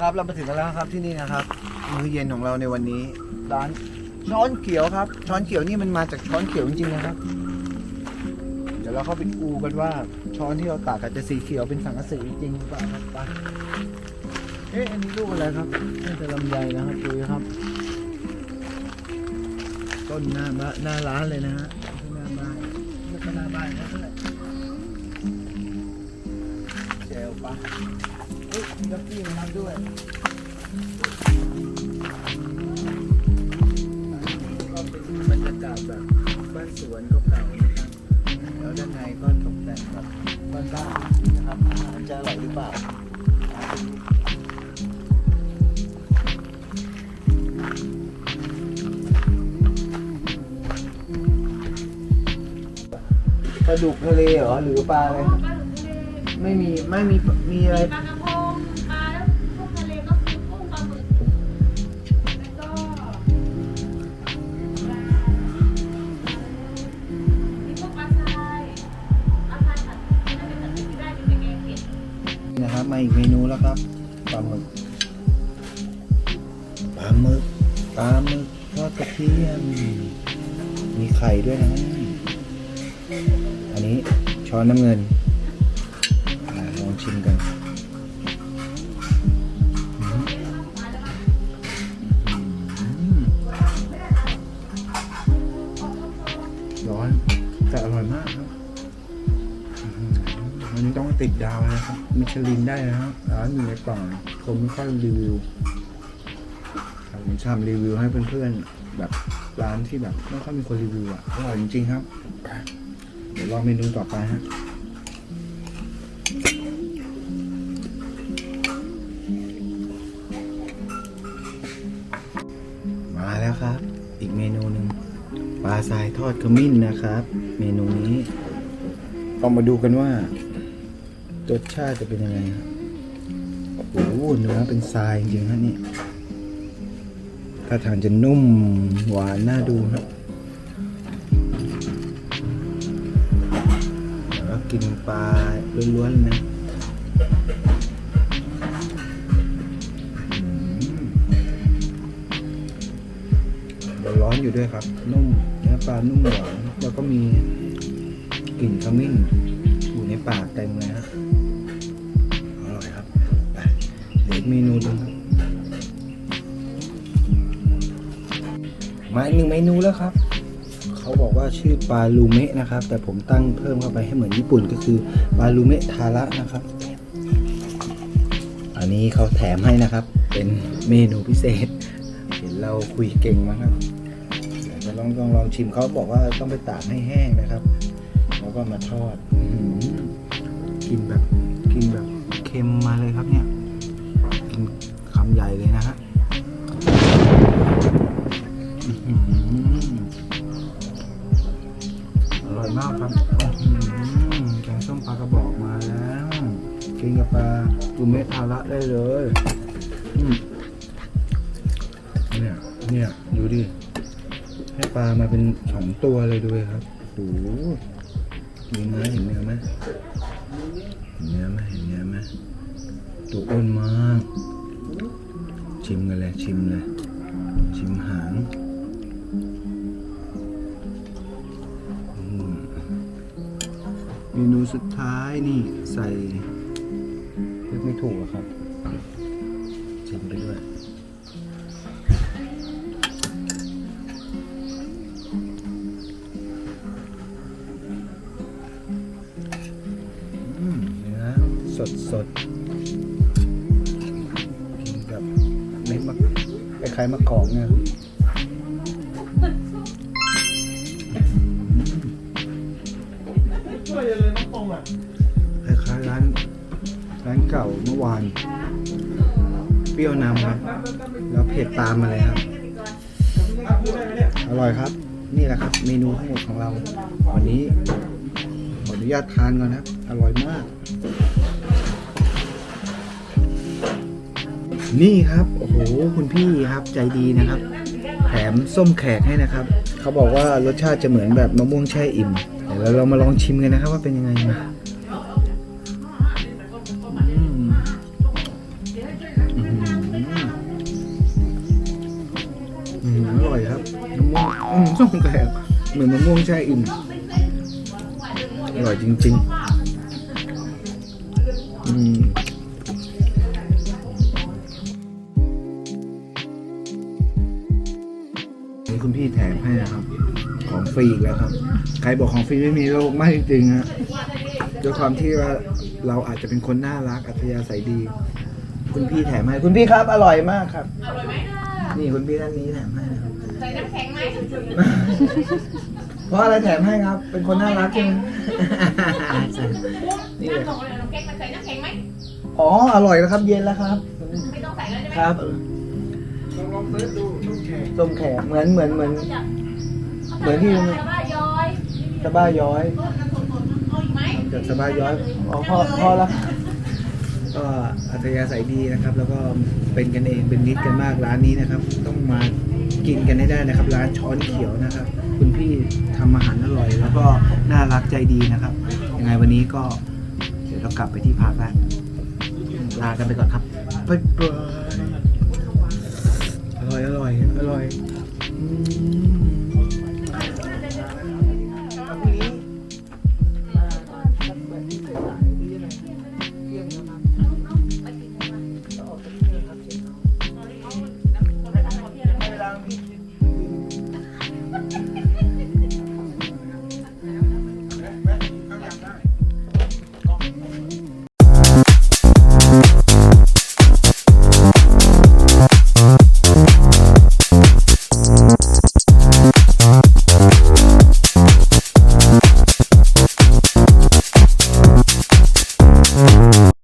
ครับเรามาถึงกันแล้วครับที่นี่นะครับมื้อเย็นของเราในวันนี้ ร้านช้อนเขียวครับ ช้อนเขียวนี่มันมาจากช้อนเขียวจริงๆนะครับ เดี๋ยวเราเข้าไปดูกันว่า ช้อนที่เราตากันจะสีเขียวเป็นสังกะสีจริงหรือเปล่าครับไปเอ๊ะอันนี้รูปอะไรครับน่าจะลำไยนะครับดูครับ ต้นหน้าบ้านหน้าร้านเลยนะฮะหน้าบ้านแล้วก็หน้าบ้านนะเท่าไหร่เจลปะ ยกกี้มาด้วยก็เป็นบรรยากาศแบบบ้านสวนเก่าๆนะครับแล้วด้านในก็ตกแต่งแบบบ้านๆนะครับอาหารจะอร่อยหรือเปล่าปลาดุกทะเลเหรอหรือปลาอะไรไม่มีไม่มีมีอะไร อีกเมนูแล้วครับปลาหมึกปลาหมึกปลาหมึกทอดกระเทียมมีไข่ด้วยนะ อันนี้ช้อนน้ำเงินอ่าลองชิมกันร้อนแต่อร่อยมากครับอัน ติดดาวนะครับมิชลินได้นะครับร้านอยู่ในกล่องคนไม่ค่อยรีวิวผมทำรีวิวให้เพื่อนๆแบบร้านที่แบบไม่ค่อยมีคนรีวิวอะอร่อยจริงๆครับ เดี๋ยวลองเมนูต่อไปฮะมาแล้วครับ อีกเมนูหนึ่งปลาทรายทอดขมิ้นนะครับ เมนูนี้ต้องมาดูกันว่า รสชาติจะเป็นยังไงโอ้โหเนื้อเป็นทรายจริงๆฮะนี่ถ้าทานจะนุ่มหวานน่าดูครับแล้วกินปลาล้วนๆนะอืมร้อนอยู่ด้วยครับ นุ่มเนื้อปลานุ่มหวานแล้วก็มีกลิ่นขมิ้นอยู่ในปากเต็มเลยฮะ อีกเมนูหนึงครับมาอีกหนึ่งเมนูแล้วครับ เขาบอกว่าชื่อปลาลูเมะนะครับ แต่ผมตั้งเพิ่มเข้าไปให้เหมือนญี่ปุ่นก็คือปลาลูเมะทาระนะครับ อันนี้เขาแถมให้นะครับ เป็นเมนูพิเศษ เห็นเราคุยเก่งมากครับเดี๋ยวจะลองลองลองชิมเขาบอกว่าต้องไปตากให้แห้งนะครับ แล้วก็มาทอดอื้อหือกินแบบกินแบบเค็มมาเลยครับเนี่ยำใหญ่เลยนะฮะอร่อยมากครับแกงส้มปลากระบอกมาแล้วกินกับปลาตูเมะทาระได้เลยเนี่ยเนี่ยดูดิให้ปลามาเป็นสองตัวเลยดูเลยครับโอ้โหมีเนื้อเห็นเนื้อไหมเห็นเนื้อไหมเห็นเนื้อไหมตัวอ้วนมาก ชิมกันเลยชิมเลย ชิมหางอืมเมนูสุดท้ายนี่ใส่เรียกไม่ถูกอะครับชิมไปด้วยอืมนะสดสด คล้ายๆมะกอกเนี่ยช่วยเลยน้องตรงอะคล้ายๆร้านร้านเก่าเมื่อวาน เปรี้ยวนำครับ แล้วเผ็ดตามมาเลยครับพูดได้ไหมเนี่ยอร่อยครับ นี่แหละครับ เมนูทั้งหมดของเรา วันนี้ขออนุญาตทานก่อนนะครับ อร่อยมาก นี่ครับ โอ้โห คุณพี่ครับใจดีนะครับ แถมส้มแขกให้นะครับ เขาบอกว่ารสชาติจะเหมือนแบบมะม่วงแช่อิ่ม เดี๋ยวเรามาลองชิมกันนะครับว่าเป็นยังไงมาอืมอื้อร่อยครับมะม่วงส้มแขกเหมือนมะม่วงแช่อิ่ม อร่อยจริง ๆ อืม รีอีกแล้วครับ ใครบอกของฟรีไม่มีโลกไม่จริงๆฮะด้วยความที่ว่าเราอาจจะเป็นคนน่ารักอัธยาศัยดี คุณพี่แถมให้คุณพี่ครับ อร่อยมากครับอร่อยไหมนี่คุณพี่ท่านนี้แถมให้นะครับใส่น้ำแข็งไหมเพราะอะไรแถมให้ครับ เป็นคนน่ารักใช่ไหมนี่เลยน้ำบอกเลยน้ำแข็งมันใส่น้ำแข็งไหมอ๋ออร่อยแล้วครับ เย็นแล้วครับ ไม่ต้องใส่แล้วใช่ไหมครับลองลองเสิร์ชดูช่องแขกส้มแขกเหมือนเหมือนเหมือน เหมือนที่ชาวบ้านย้อยสะบ้าย้อยต้นน้ำสดๆเอาอีกไหมจากสะบ้าย้อยอ๋อพอพอแล้วก็อัธยาศัยดีนะครับ แล้วก็เป็นกันเองเป็นมิตรกันมากร้านนี้นะครับ ต้องมากินกันให้ได้นะครับ ร้านช้อนเขียวนะครับ คุณพี่ทำอาหารอร่อย แล้วก็น่ารักใจดีนะครับยังไงวันนี้ก็เดี๋ยวเรากลับไปที่พักแล้วลากันไปก่อนครับบ๊ายบายอร่อยอร่อยอร่อยอืม